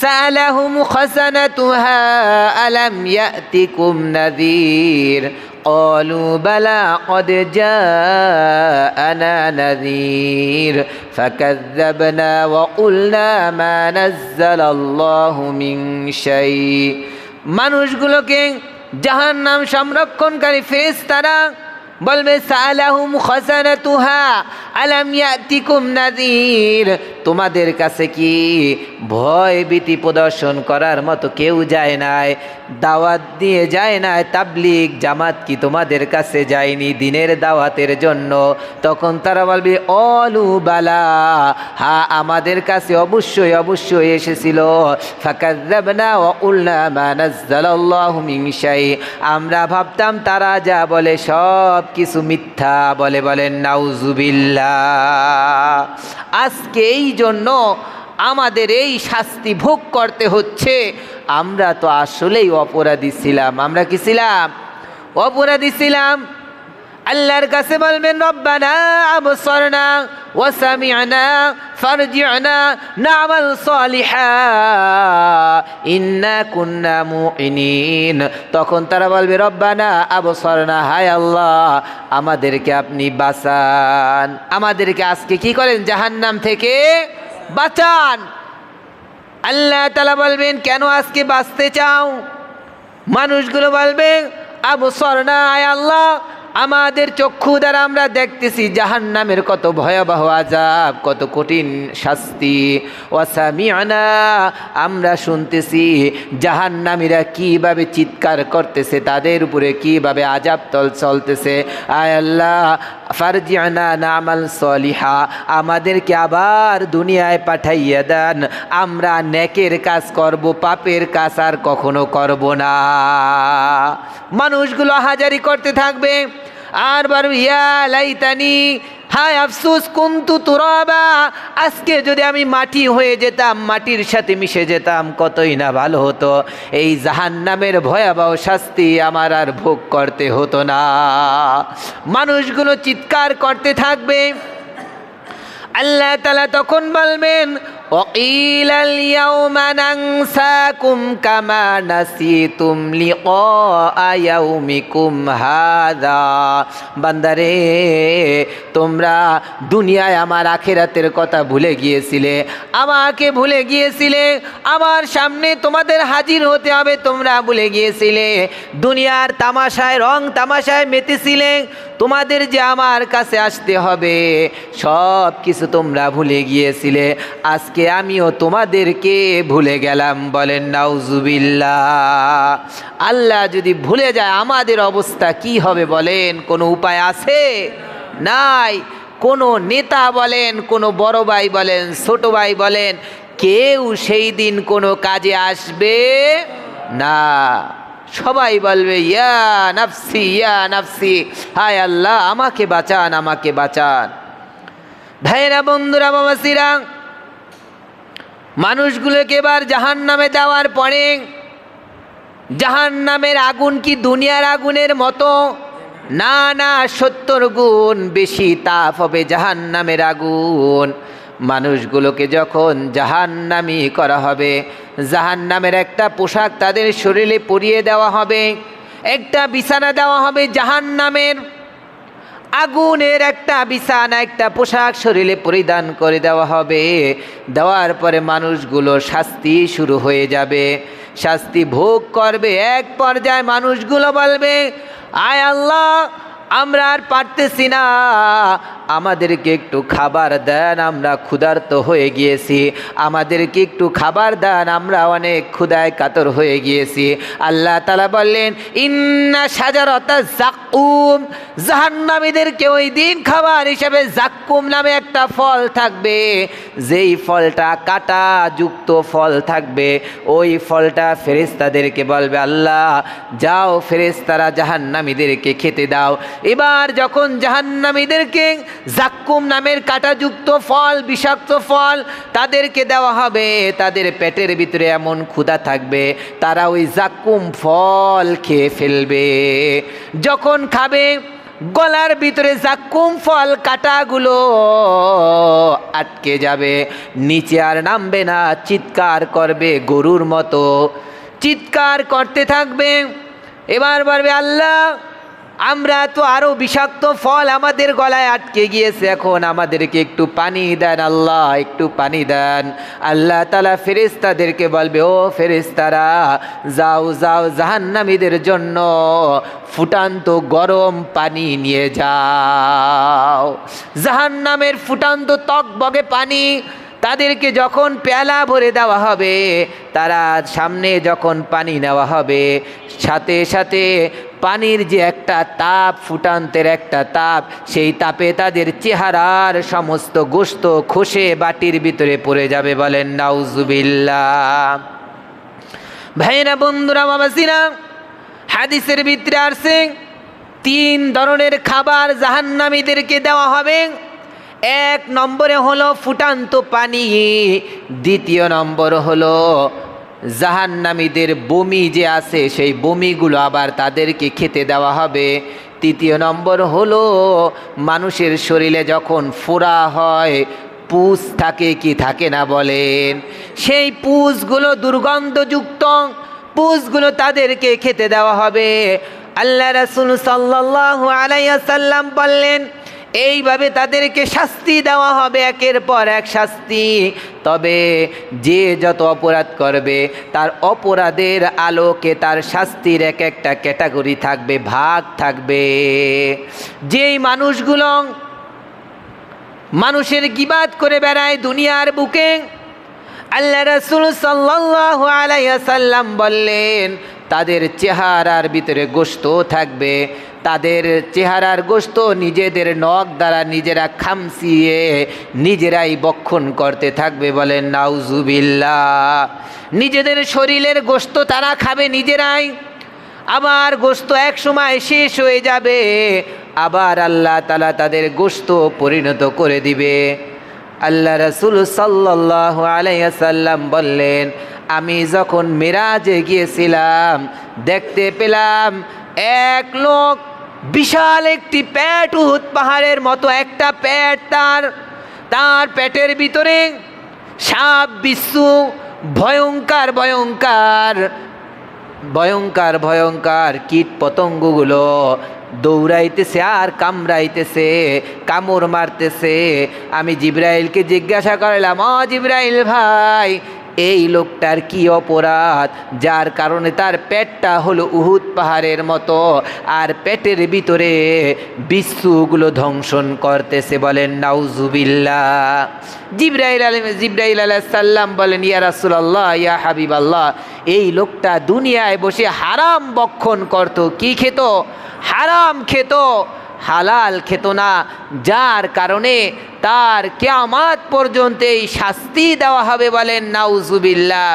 سألهم خزنتها ألم يأتكم نذير قالوا بلى قد جاءنا نذير فكذبنا وقلنا ما نزل الله من شيء মানুষগুলোকে জাহান্নাম সংরক্ষণকারী ফেরেশতারা বলবে সালাহুম খসানাতুহা আলাম ইয়াতিকুম নাযীর তোমাদের কাছে কি ভয় ভীতি প্রদর্শন করার মতো কেউ যায় নাই? দাওয়াত দিয়ে যায় নাই? তাবলিগ জামাত কি তোমাদের কাছে যায়নি দিনের দাওয়াতের জন্য? তখন তারা বলবে, অলু বালা, হা, আমাদের কাছে অবশ্যই অবশ্যই এসেছিল। আমরা ভাবতাম তারা যা বলে সব কিছু মিথ্যা বলে বলেন, নাউজুবিল্লাহ। আজকে এই জন্য আমাদের এই শাস্তি ভোগ করতে হচ্ছে। আমরা তো আসলেই অপরাধী ছিলাম। আমরা কি ছিলাম? অপরাধী ছিলাম? আল্লাহর কাছে বলবেন, রব্বানা আবসরনা ওয়াসামিআনা ফারজি'না না'মাল সালিহা, ইন্না কুন্না মুইনিন তখন তারা বলবে, রব্বানা আবসরনা, হায় আল্লাহ, আমাদেরকে আপনি বাঁচান। আমাদেরকে আজকে কি করেন? জাহান্নাম থেকে বাঁচান। আল্লাহ তালা বলবেন, কেন আজকে বাঁচতে চাও? মানুষগুলো বলবে আবু সরনা আয় আল্লাহ আমাদের চক্ষু দ্বারা আমরা দেখতেছি জাহান নামের কত ভয়াবহ আজাব কত কঠিন শাস্তি। ওয়াসামিয়ানা আমরা শুনতেছি জাহান নামীরা কীভাবে চিৎকার করতেছে, তাদের উপরে কীভাবে আজাব তল চলতেছে। আয় আল্লাহ ফারজিয়ানা নামাল সলিহা, আমাদেরকে আবার দুনিয়ায় পাঠাইয়া দেন। আমরা নেকের কাজ করব, পাপের কাজ আর কখনো করব না। মানুষগুলো হাজারি করতে থাকবে। আর বার লাইতানি, হায় আফসুস, কুন্তু তুরাবা, আজকে যদি আমি মাটি হয়ে যেতাম, মাটির সাথে মিশে যেতাম, কতই না ভালো হতো। এই জাহান্নামের ভয়াবহ শাস্তি আমার আর ভোগ করতে হতো না। মানুষগুলো চিৎকার করতে থাকবে। আল্লাহ তালা তখন বলবেন وقيل اليوم ننساكم كما نسيتم لقاء يومكم هذا বান্দারে তোমরা দুনিয়ায় আমার আখেরাতের কথা ভুলে গিয়েছিলে, আমাকে ভুলে গিয়েছিলে, আমার সামনে তোমাদের হাজির হতে হবে তোমরা ভুলে গিয়েছিলে, দুনিয়ার তামাশায়, রং তামাশায় মেতেছিলে, তোমাদের যে আমার কাছে আসতে হবে সব কিছু তোমরা ভুলে গিয়েছিলে, আজকে আমিও তোমাদেরকে ভুলে গেলাম, বলেন নাউজুবিল্লা আল্লাহ যদি ভুলে যায়, আমাদের অবস্থা কি হবে বলেন? কোনো উপায় আছে? নাই। কোনো নেতা বলেন, কোনো বড় ভাই বলেন, ছোট ভাই বলেন, কেউ সেই দিন কোনো কাজে আসবে না। সবাই বলবে, ইয়া নাফসি ইয়া নাফসি। হায় আল্লাহ, আমাকে বাঁচান আমাকে বাঁচান। ভাইরা বন্ধুরা বাবাসিরা মানুষগুলোকে এবার জাহান নামে দেওয়ার পরে জাহান নামের আগুন কি দুনিয়ার আগুনের মতো? না না, সত্তর গুণ বেশি তাপ হবে জাহান নামের আগুন। মানুষগুলোকে যখন জাহান্নামি করা হবে, জাহান্নামের একটা পোশাক তাদের শরীরে পরিয়ে দেওয়া হবে, একটা বিছানা দেওয়া হবে জাহান্নামের। আগুনের একটা বিছানা, একটা পোশাক শরীরে পরিধান করে দেওয়া হবে। দেওয়ার পরে মানুষগুলো শাস্তি শুরু হয়ে যাবে। শাস্তি ভোগ করবে। এক পর্যায়ে মানুষগুলো বলবে, আয় আল্লাহ আমরা আর পারতেছি না। আমাদেরকে একটু খাবার দেন, আমরা ক্ষুধার্ত হয়ে গিয়েছি। আমাদেরকে একটু খাবার দেন, আমরা অনেক ক্ষুধায় কাতর হয়ে গিয়েছি। আল্লাহ তালা বললেন, ইন্না সাজারতা জাকুম। জাহান্নামীদেরকে ওই দিন খাবার হিসেবে জাক্কুম নামে একটা ফল থাকবে। যেই ফলটা কাটা যুক্ত ফল থাকবে, ওই ফলটা ফেরেস্তাদেরকে বলবে, আল্লাহ, যাও ফেরেস্তারা জাহান্নামীদেরকে খেতে দাও। এবার যখন জাহান্নামীদেরকে জাক্কুম নামের কাটাযুক্ত ফল, বিষাক্ত ফল তাদেরকে দেওয়া হবে, তাদের পেটের ভিতরে এমন ক্ষুধা থাকবে, তারা ওই জাক্কুম ফল খেয়ে ফেলবে। যখন খাবে, গলার ভিতরে জাক্কুম ফল কাটাগুলো আটকে যাবে, নিচে আর নামবে না, চিৎকার করবে গরুর মতো। চিৎকার করতে থাকবে, এবার বলবে, আল্লাহ আমরা তো আরও বিষাক্ত ফল আমাদের গলায় আটকে গিয়েছে এখন। আমাদেরকে একটু পানি দেন আল্লাহ, একটু পানি দেন। আল্লাহ তালা ফেরেস্তাদেরকে বলবে, ও ফেরেস্তারা যাও যাও জাহান্নামীদের জন্য ফুটান্ত গরম পানি নিয়ে যাও। জাহান্নামের ফুটান্ত তক বগে পানি তাদেরকে যখন পেয়ালা ভরে দেওয়া হবে, তারা সামনে যখন পানি নেওয়া হবে, সাথে সাথে পানির যে একটা তাপ, ফুটান্তের একটা তাপ, সেই তাপে তাদের চেহারার সমস্ত গোস্ত খসে বাটির ভিতরে পড়ে যাবে বলেন নাউজুবিল্লা ভাইরা বন্ধুরা বাবাসিরা হাদিসের ভিতরে আসছে, তিন ধরনের খাবার জাহান্নামীদেরকে দেওয়া হবে। এক নম্বরে হলো ফুটান্ত পানি, দ্বিতীয় নম্বর হলো জাহান্নামীদের বমি যে আছে, সেই বমিগুলো আবার তাদেরকে খেতে দেওয়া হবে। তৃতীয় নম্বর হলো মানুষের শরীরে যখন ফোড়া হয়, পুষ থাকে কি থাকে না বলেন। সেই পুষগুলো দুর্গন্ধযুক্ত, পুষগুলো তাদেরকে খেতে দেওয়া হবে। আল্লাহ রাসুল সাল্লাল্লাহু আলাইহি সাল্লাম বললেন এইভাবে তাদেরকে শাস্তি দেওয়া হবে একের পর এক শাস্তি। তবে যে যত অপরাধ করবে, তার অপরাধের আলোকে তার শাস্তির এক একটা ক্যাটাগরি থাকবে, ভাগ থাকবে। যেই মানুষগুলো মানুষের গিবাদ করে বেড়ায় দুনিয়ার বুকে, আল্লাহ রসুল সাল্লাল্লাহু আলাইহি সাল্লাম বললেন, তাদের চেহারার ভিতরে গোস্ত থাকবে তাদের চেহারার গোস্ত নিজেদের নখ দ্বারা নিজেরা খামসিয়ে নিজেরাই বক্ষণ করতে থাকবে বলেন নাউজুবিল্লা নিজেদের শরীরের গোস্ত তারা খাবে নিজেরাই। আবার গোস্ত এক সময় শেষ হয়ে যাবে, আবার আল্লাহ তালা তাদের গোস্ত পরিণত করে দিবে। আল্লাহ রসুল সাল্লাহ আলাইসাল্লাম বললেন, আমি যখন মেরাজে গিয়েছিলাম, দেখতে পেলাম এক লোক বিশাল একটি প্যাট, উহুদ পাহাড়ের মতো একটা প্যাট তার তার পেটের ভিতরে সাপ বিশ্বু ভয়ঙ্কর ভয়ঙ্কর ভয়ঙ্কর ভয়ঙ্কর কীট পতঙ্গগুলো দৌড়াইতেছে আর কামড়াইতেছে, কামড় মারতেছে। আমি জিব্রাইলকে জিজ্ঞাসা করলাম, অ জিব্রাইল ভাই এই লোকটার কি অপরাধ? যার কারণে তার পেটটা হলো উহুদ পাহাড়ের মতো, আর পেটের ভিতরে বিশ্বগুলো ধ্বংসন করতেছে বলেন নাউজুবিল্লা জিব্রাইল আলম জিব্রাইল আলাহ সাল্লাম বলেন, ইয়া রাসুলাল্লাহ, ইয়া হাবিব আল্লাহ এই লোকটা দুনিয়ায় বসে হারাম বক্ষণ করত। কি খেত? হারাম খেত। হালাল খেত না। যার কারণে তার কেয়ামাত পর্যন্ত এই শাস্তি দেওয়া হবে বলেন নাউজুবিল্লা